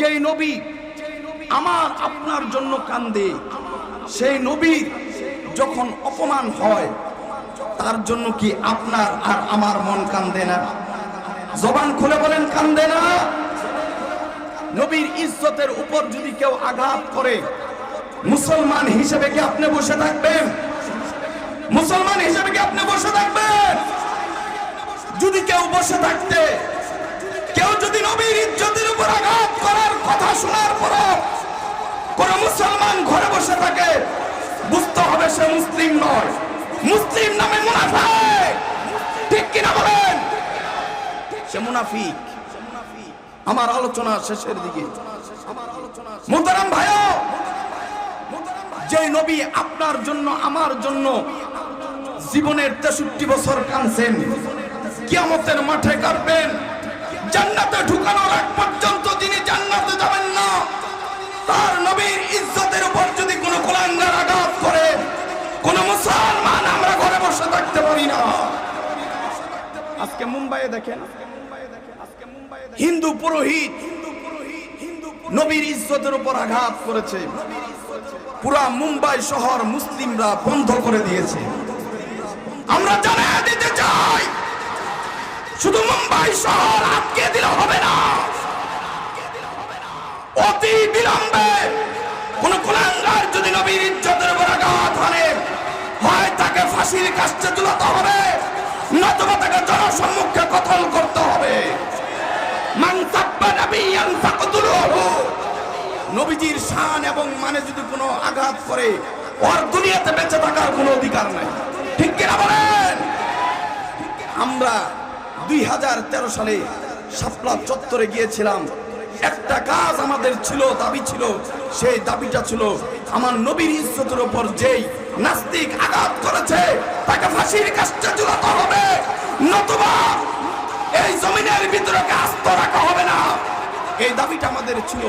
যেই নবী আমার আপনার জন্য কান্দে, সেই নবীর যখন অপমান হয়, তার জন্য কি আপনার আর আমার মন কান্দে না? জবান খুলে বলেন, কান্দে না। নবীর ইজ্জতের উপর যদি কেউ আঘাত করে, মুসলমান হিসেবে কি আপনি বসে থাকবেন? মুসলমান হিসেবে কি আপনি বসে থাকবেন? যদি কেউ বসে থাকতে, কেউ যদি নবীর ইজ্জতের উপর আঘাত করার কথা শোনার পর কোন মুসলমান ঘরে বসে থাকে, বুঝতে হবে সে মুসলিম নয়। মুসলিম নামে মুনাফিক। ঠিক কিনা বলেন? সে মুনাফিক। আমার আলোচনা শেষের দিকে। মোহতারাম ভাইও যে নবী আপনার জন্য, আমার জন্য জীবনের তেষট্টি বছর কানছেন কিয়ামতের মাঠে কাটবেন জান্নাতে ঢুকানোর আগ পর্যন্ত তিনি জান্নাতে যাবেন না। তার নবীর ইজ্জতের উপর যদি কোনো কুলাঙ্গার আঘাত করে, কোন মুসলমান আমরা ঘরে বসে থাকতে পারি না। আজকে মুম্বাইয়ে দেখেন, হিন্দু পুরোহিত নবীর ইজ্জতের উপর আঘাত করেছে। পুরা মুম্বাই শহর মুসলিমরা বন্ধ করে দিয়েছে। আমরা জানিয়ে দিতে চাই, শুধু মুম্বাই শহর আটকে দিলে হবে না। অতি বিলম্বে কোন কুলাঙ্গার যদি নবীর ইজ্জতের উপর আঘাত হানে, হয় তাকে ফাঁসির কাছে ঝুলাতে হবে, নতুবা তাকে জনসম্মুখে কতল করতে হবে। নবীজির শান এবং মানে যদি কোনো আঘাত করে, ওর দুনিয়াতে বেঁচে থাকার কোনো অধিকার নাই। ঠিক কিনা বলেন? আমরা দুই হাজার তেরো সালে শাপলা চত্বরে গিয়েছিলাম। একটা কাজ আমাদের ছিল, দাবি ছিল, সেই দাবিটা ছিল, আমার নবীর ইজ্জতের উপর যেই নাস্তিক আঘাত করেছে, তাকে ফাঁসির কাজটা ঝুলাতে হবে। নতুবা এই জমিনের ভিতরে আস্ত রাখা হবে না। এই দাবিটা আমাদের ছিল,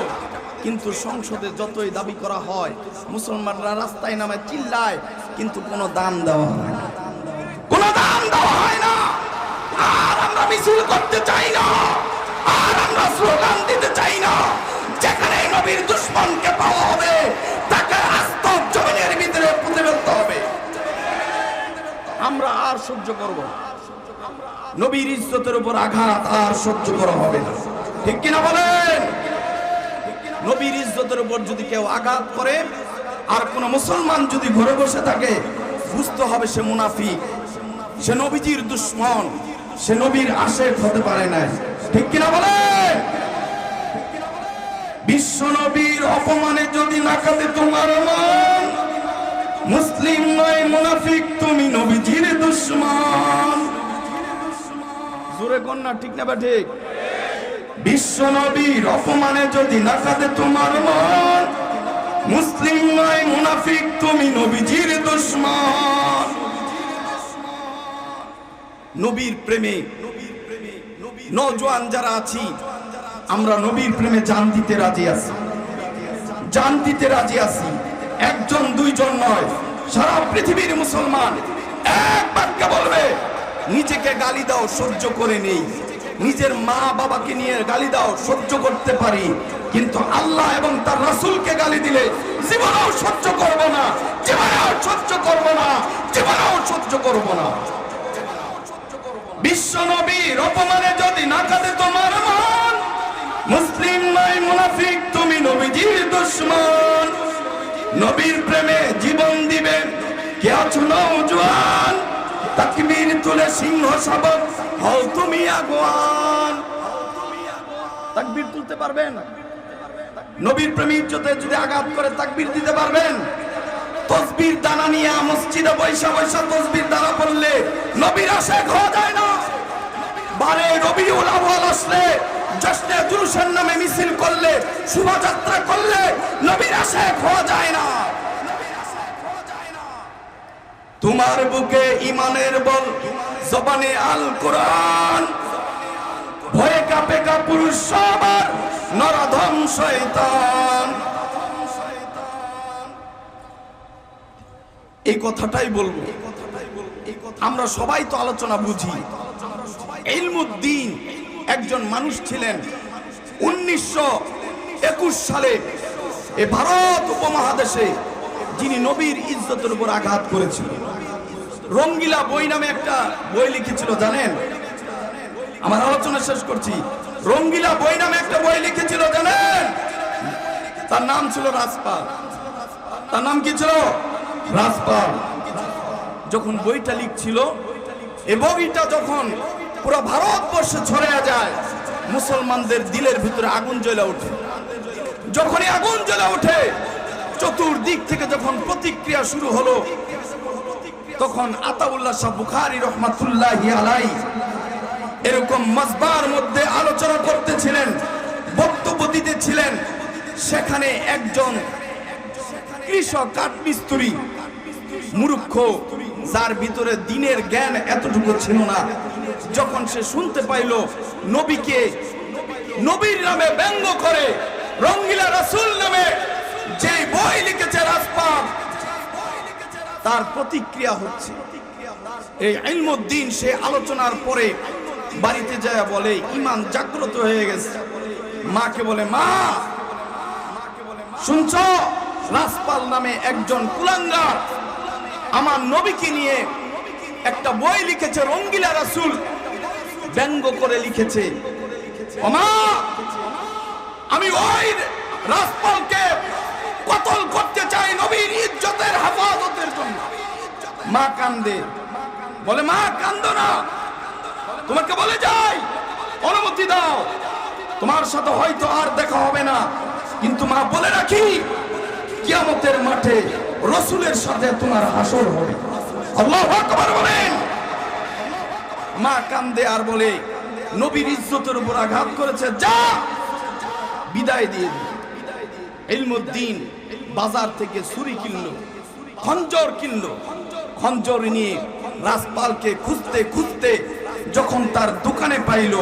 কিন্তু সংসদে যতই দাবি করা হয়, মুসলমানরা রাস্তায় নামে চিল্লায়, কিন্তু কোনো দাম দেওয়া হয় না। কোনো দাম দেওয়া হয় না। আর আমরা মিছিল করতে চাই না। আর আমরা স্লোগান দিতে চাই না। যেখানে নবীর দুশ্মনকে পাওয়া হবে, তাকে আস্ত জমিনের ভিতরে পুঁতে ফেলতে হবে। আমরা আর সহ্য করব নবীর ইজ্জতের উপর আঘাত আর সহ্য করা হবে না। ঠিক কিনা বলেন? নবীর ইজ্জতের উপর যদি কেউ আঘাত করে, আর কোন মুসলমান যদি ঘরে বসে থাকে, বুঝতে হবে সে মুনাফিক। সে নবীজির দুশ্মন। সে নবীর আশেক হতে পারে না ঠিক কিনা বলেন বিশ্ব নবীর অপমানে যদি না কাঁদে তোমার মন মুসলিম নয় মুনাফিক তুমি নবীজির দুশ্মন। জোরে কন্যা ঠিক না বা ঠিক? বিশ্ব নবীর অপমানে যদি না কাঁদে তোমার মন মুসলিম নয় মুনাফিক তুমি নবীজির দুশ্মন। নবীর প্রেমে নজওয়ান যারা আছি, আমরা নবীর প্রেমে জান দিতে রাজি আছি। জান দিতে রাজি আছি। একজন, দুইজন নয়, সারা পৃথিবীর মুসলমান এক বাক্যে বলবে, নিজেকে গালি দাও, সহ্য করে নেই। নিজের মা বাবাকে নিয়ে গালি দাও, সহ্য করতে পারি। কিন্তু আল্লাহ এবং তার রাসূলকে গালি দিলে জীবনেও সহ্য করব না, জীবনেও সহ্য করব না, জীবনেও সহ্য করব না। বিশ্ব নবীর অপমানে যদি না কাঁদে তোমার মন, মুসলিম নয় মুনাফিক, তুমি নবীজির দুশ্মন। নবীর প্রেমে জীবন দিবে, কে আছো নৌজওয়ান তাকবীর তুলে সিংহ শাবক হও তুমি আগুয়ান। তাকবীর তুলতে পারবেন? নবীর প্রেমী ইজ্জতে যদি আঘাত করে, তাকবীর দিতে পারবেন? তসবির দানা নিয়ে মসজিদে বৈশা বৈশা তসবির দানা পড়লে নবীর আশেক হওয়া যায় না। বারে রবিউল আউয়াল আসলে জশ্নে জুলুসের নামে মিছিল করলে, শোভাযাত্রা করলে নবীর আশেক হওয়া যায় না। তোমার বুকে ইমানের বল, জবানে আল কোরআন। ভয়ে কাপে কা পুরুষ সবার, নরধম শয়তান। এই কথাটাই বলব। আমরা সবাই তো আলোচনা বুঝি। ইলমুদ্দিন একজন মানুষ ছিলেন। উনিশশো একুশ সালে এ ভারত উপমহাদেশে যিনি নবীর ইজ্জতের উপর আঘাত করেছিল রঙ্গিলা বই নামে একটা বই লিখেছিল, জানেন? আমার আলোচনা শেষ করছি। রঙ্গিলা বই নামে একটা বই লিখেছিল, জানেন? তার নাম ছিল রাজপাল। তার নাম কি ছিল? রাজপাল যখন বইটা লিখছিল এই বইটা যখন পুরো ভারতবর্ষে ছড়িয়ে যায়, মুসলমানদের দিলের ভিতরে আগুন জ্বলে ওঠে। যখনই আগুন জ্বলে ওঠে, চতুর্দিক থেকে যখন প্রতিক্রিয়া শুরু হলো, তখন আতাউল্লাহ শাহ বুখারি রহমাতুল্লাহ আলাই এরকম মজবার মধ্যে আলোচনা করতেছিলেন, বক্তব্য দিতেছিলেন, সেখানে একজন কৃষক, কাঠমিস্ত্রি, মূর্খ, যার ভিতরে দিনের জ্ঞান এতটুকু ছিল না। যখন সে শুনতে পাইল, নবীকে নবীর নামে ব্যঙ্গ করে, রঙ্গিলা রাসূল নামে যে বই লিখেছে রাজপাল তার প্রতিক্রিয়া হচ্ছে। এই ইলমুদ্দিন সে আলোচনার পরে বাড়িতে যায় বলে, ইমান জাগ্রত হয়ে গেছে। মাকে বলে, মা, শুনছ? রাজপাল নামে একজন কুলাঙ্গার। আমার নবীকে নিয়ে একটা বই লিখেছে রঙ্গিলা রাসুল। ব্যঙ্গ করে লিখেছে। আমি ওই রাজপালকে কতল করতে চাই নবীর ইজ্জতের হেফাজতের জন্য। মা কান্দে। বলে, মা, কান্দো না। তোমাকে বলে যাই। অনুমতি দাও। তোমার সাথে হয়তো আর দেখা হবে না। কিন্তু মা বলে রাখি কিয়ামতের মাঠে রসুলের সাথে তোমার হাসর হবে। মা কান্দে আর বলে, নবীর ইজ্জতের উপর আঘাত করেছে, যা! বিদায় দিয়ে দিল। বাজার থেকে ছুরি কিনলো, খঞ্জর কিনলো। খঞ্জর নিয়ে রাজপালকে খুঁজতে খুঁজতে যখন তার দোকানে পাইল,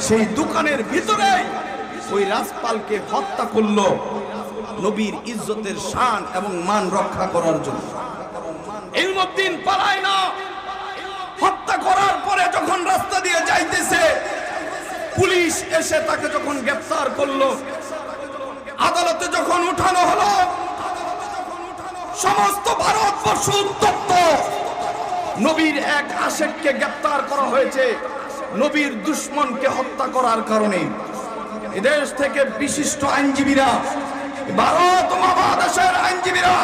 সেই দোকানের ভিতরে ওই রাজপালকে হত্যা করল। নবীর ইজ্জতের শান এবং মান রক্ষা করার জন্য। ইলমুদ্দিন পালায় না। হত্যা করার পরে যখন রাস্তা দিয়ে যাইতেছে, পুলিশ এসে তাকে যখন গ্রেফতার করল, আদালতে যখন উঠানো হলো, সমস্ত ভারতবর্ষ উত্তপ্ত। নবীর এক আশেককে গ্রেপ্তার করা হয়েছে। নবীর দুশ্মনকে হত্যা করার কারণে। এদেশ থেকে বিশিষ্ট আইনজীবীরা ভারত মহাদেশের আইনজীবীরা,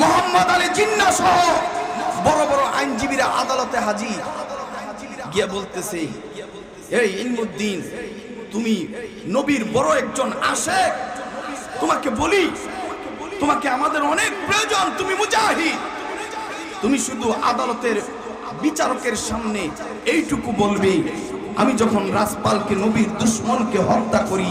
মোহাম্মদ আলী জিন্না সহ বড় বড় আইনজীবীরা আদালতে হাজির। গিয়ে বলতেছে, এই ইলমুদ্দিন, তুমি নবীর বড় একজন আশেক। তোমাকে বলি, তোমাকে আমাদের অনেক প্রয়োজন, তুমি মুজাহিদ। তুমি শুধু আদালতের বিচারকের সামনে এইটুকু বলবে। আমি যখন রাজপালকে, নবীর দুশ্মনকে হত্যা করি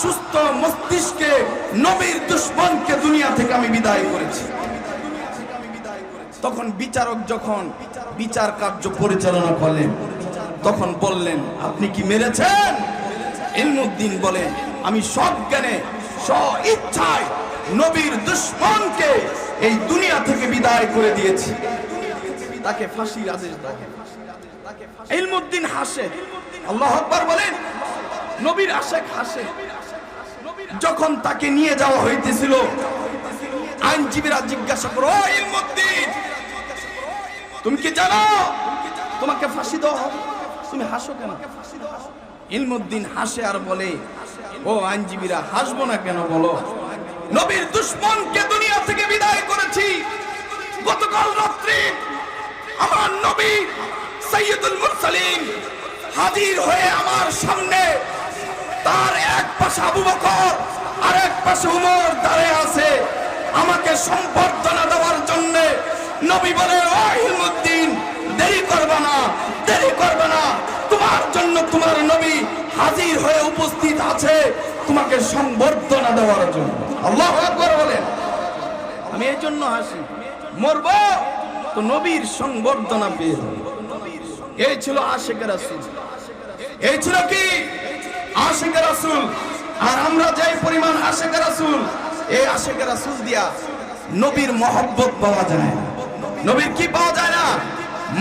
সুস্থ মস্তিষ্কে নবীর দুশ্মনকে দুনিয়া থেকে আমি বিদায় করেছি। তখন বিচারক যখন বিচার কার্য পরিচালনা করলেন, তখন বললেন, আপনি কি মেরেছেন? ইলমুদ্দিন বলেন আমি সব জ্ঞানে স্ব ইচ্ছায় নবীর দুশ্মনকে এই দুনিয়া থেকে বিদায় করে দিয়েছি। তাকে ফাঁসির আদেশ দাও ইলমুদ্দিন হাসে। আল্লাহ আকবার বলেন, নবীর আশেক হাসে। যখন তাকে নিয়ে যাওয়া হইতেছিল, আইনজীবীরা জিজ্ঞাসা করো "ও তুমি কি জানো? তোমাকে ফাঁসি দাও তুমি হাসো কেন? ইলমুদ্দিন হাসে আর বলে, ও আইনজীবীরা, হাসবো না কেন বলো? নবীর দুশ্মনকে দুনিয়া থেকে বিদায় করেছি। গতকাল রাত্রে আমার নবী সৈয়দুল মুরসালিন হাজির হয়ে আমার সামনে তার এক পাশে আবু বকর, আর এক পাশে উমর দাঁড়িয়ে আছে। আমাকে সম্বর্ধনা দেওয়ার জন্য নবী বলে ও ইলমুদ্দিন দেরি করবে না, দেরি করবে না। তোমার জন্য তোমার নবী হাজির হয়ে উপস্থিত আছে। তোমাকে সম্বর্ধনা দেওয়ার জন্য। আল্লাহ আকবার বলেন। আমি এই জন্য হাসি। মরব তো নবীর সংবর্ধনা পেয়ে। এই ছিল আশেকের রাসূল। এই ছিল কি? আশেকের রাসূল, আর আমরা যাই পরিমাণ আশেকের রাসূল, এই আশেকের রাসূল দিয়া নবীর মহব্বত পাওয়া যায় নবীর কি পাওয়া যায় না?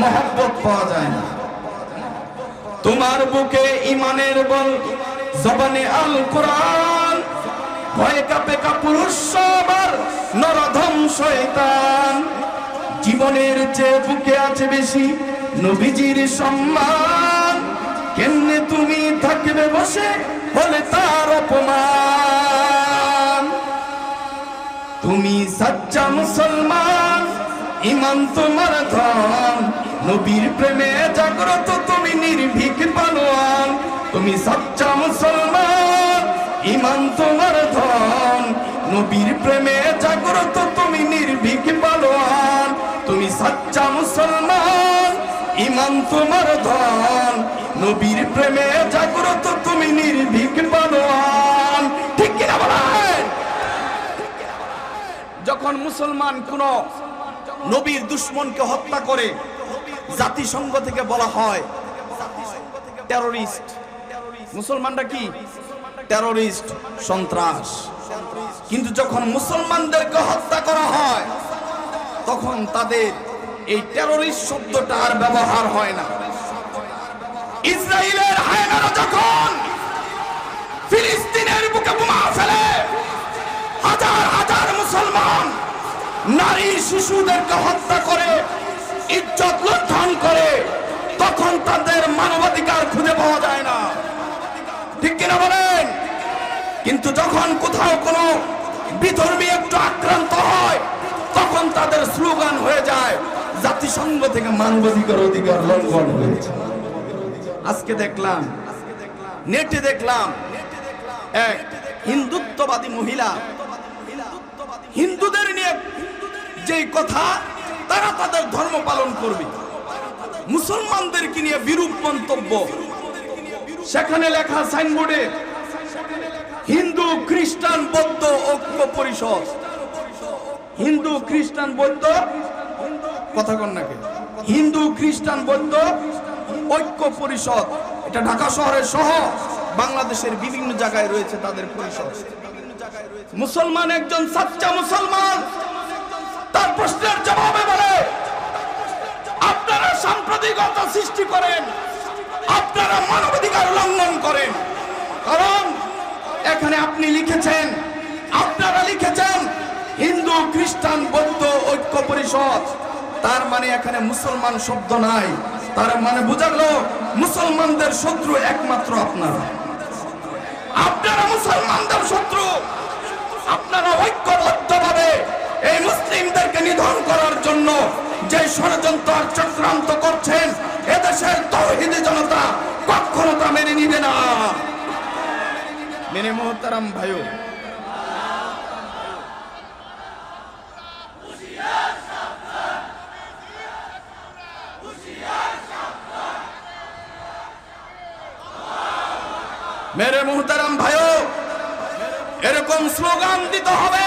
মহব্বত পাওয়া যায় না। তোমার বুকে ইমানের বল, জবানে আল কোরআন, ভয়ে কাপে কাপুরুষ সবার, নরধম শয়তান। জীবনের চেয়ে বুকে আছে বেশি নবীজির সম্মান। কেমনে তুমি থাকবে বসে? বলে তার অপমান। তুমি সচ্চা মুসলমান ইমান তোমার ধন। নবীর প্রেমে জাগ্রত তুমি নির্ভীক পালোয়ান। তুমি সচ্চা মুসলমান ইমান তোমার ধন। নবীর প্রেমে জাগ্রত তুমি নির্ভীক পালোয়ান। তুমি সচ্চা মুসলমান ইমান তোমার ধন, নবীর প্রেমে জাগ্রত তুমি নির্ভীক পালোয়ান ঠিক কিনা বলেন? যখন মুসলমান কোন নবীর দুশ্মনকে হত্যা করে জাতিসংঘ থেকে বলা হয় টেরোরিস্ট মুসলমানরা কি? টেরোরিস্ট সন্ত্রাস। কিন্তু যখন মুসলমানদেরকে হত্যা করা হয়, তখন তাদের এই টেরোরিস্ট শব্দটা আর ব্যবহার হয় না। ইসরায়েলের হায়নারা যখন ফিলিস্তিনের বুকে বোমা ফেলে, হাজার হাজার মুসলমান, নারী, শিশুদেরকে হত্যা করে, ইজ্জত লুণ্ঠন করে, তখন তাদের মানবাধিকার খুঁজে পাওয়া যায় না। ঠিক কিনা বলেন? কিন্তু যখন কোথাও কোনো বিধর্মী একটু আক্রান্ত হয়, তখন তাদের স্লোগান হয়ে যায় জাতিসংঘ থেকে মানবাধিকার অধিকার লঙ্ঘন হয়েছে। আজকে দেখলাম, নেটে দেখলাম, এক হিন্দুত্ববাদী মহিলা, হিন্দুদের নিয়ে যেই কথা, তারা তাদের ধর্ম পালন করবে। মুসলমানদেরকে নিয়ে বিরূপ মন্তব্য। সেখানে লেখা সাইনবোর্ডে, হিন্দু, খ্রিস্টান, বৌদ্ধ ঐক্য পরিষদ। হিন্দু, খ্রিস্টান, বৌদ্ধ কথা কন নাকি হিন্দু, খ্রিস্টান, বৌদ্ধ ঐক্য পরিষদ। এটা ঢাকা শহরের সহ বাংলাদেশের বিভিন্ন জায়গায় রয়েছে তাদের পরিষদ। মুসলমান একজন সাচ্চা মুসলমান, তার প্রশ্নের জবাবে বলে, আপনারা সাম্প্রদায়িকতা সৃষ্টি করেন, আপনারা মানবাধিকার লঙ্ঘন করেন। কারণ এখানে আপনি লিখেছেন, আপনারা লিখেছেন হিন্দু, খ্রিস্টান, বৌদ্ধ ঐক্য পরিষদ। তার মানে এখানে মুসলমান শব্দ নাই। তার মানে বোঝালো মুসলমানদের শত্রু একমাত্র আপনারা। আপনারা মুসলমানদের শত্রু। আপনারা ঐক্যবদ্ধভাবে এই মুসলিমদেরকে নিধন করার জন্য যে ষড়যন্ত্র চক্রান্ত করছেন, এদেশের তৌহিদি জনতা কখনো তা মেনে নিবে না। মেনে মোহতারাম ভাইও মেরে মুহতারাম ভাইও, এরকম স্লোগান দিতে হবে,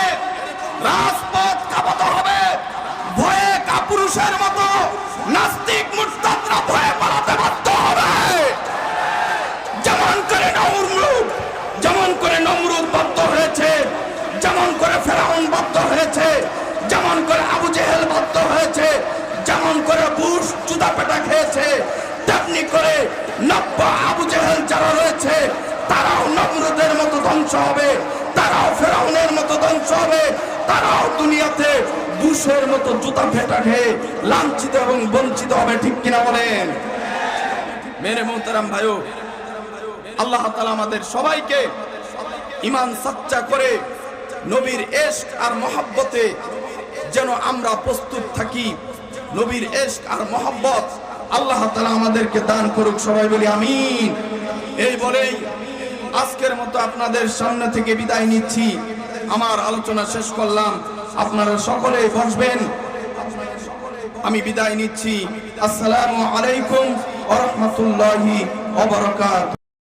রাজপথ কাঁপাতে হবে, ভয়ে কাপুরুষের মতো নাস্তিক মুরতাদরা ভয়ে পালাতে বাধ্য হবে। যেমন করে নমরুদ, যেমন করে নমরুদ বাধ্য হয়েছে, যেমন করে ফেরাউন বাধ্য হয়েছে, যেমন করে আবু জেহেল বাধ্য হয়েছে, যেমন করে বুশ জুতা পেটা খেয়েছে, তেমনি করে নব্য আবু জেহেল যারা রয়েছে তারাও নমরুদের মতো ধ্বংস হবে, তারাও ফেরাউনের মতো ধ্বংস হবে, তারাও দুনিয়াতে বুশের মতো জুতা ফেটা খেয়ে লাঞ্ছিত এবং বঞ্চিত হবে, ঠিক কিনা বলেন? মেরে মোহতারাম ভাইও, আল্লাহ তালা আমাদের সবাইকে ইমান সাচ্চা করে নবীর এশক আর মহাব্বতে যেন আমরা প্রস্তুত থাকি। নবীর এশক আর মহাব্বত আল্লাহ তালা আমাদেরকে দান করুক, সবাই বলি আমিন। এই বলেই আজকের মতো আপনাদের সামনে থেকে বিদায় নিচ্ছি। আমার আলোচনা শেষ করলাম। আপনারা সকলে বসবেন। আমি বিদায় নিচ্ছি। আসসালামু আলাইকুম ওয়া রাহমাতুল্লাহি ওয়া বারাকাতুহু।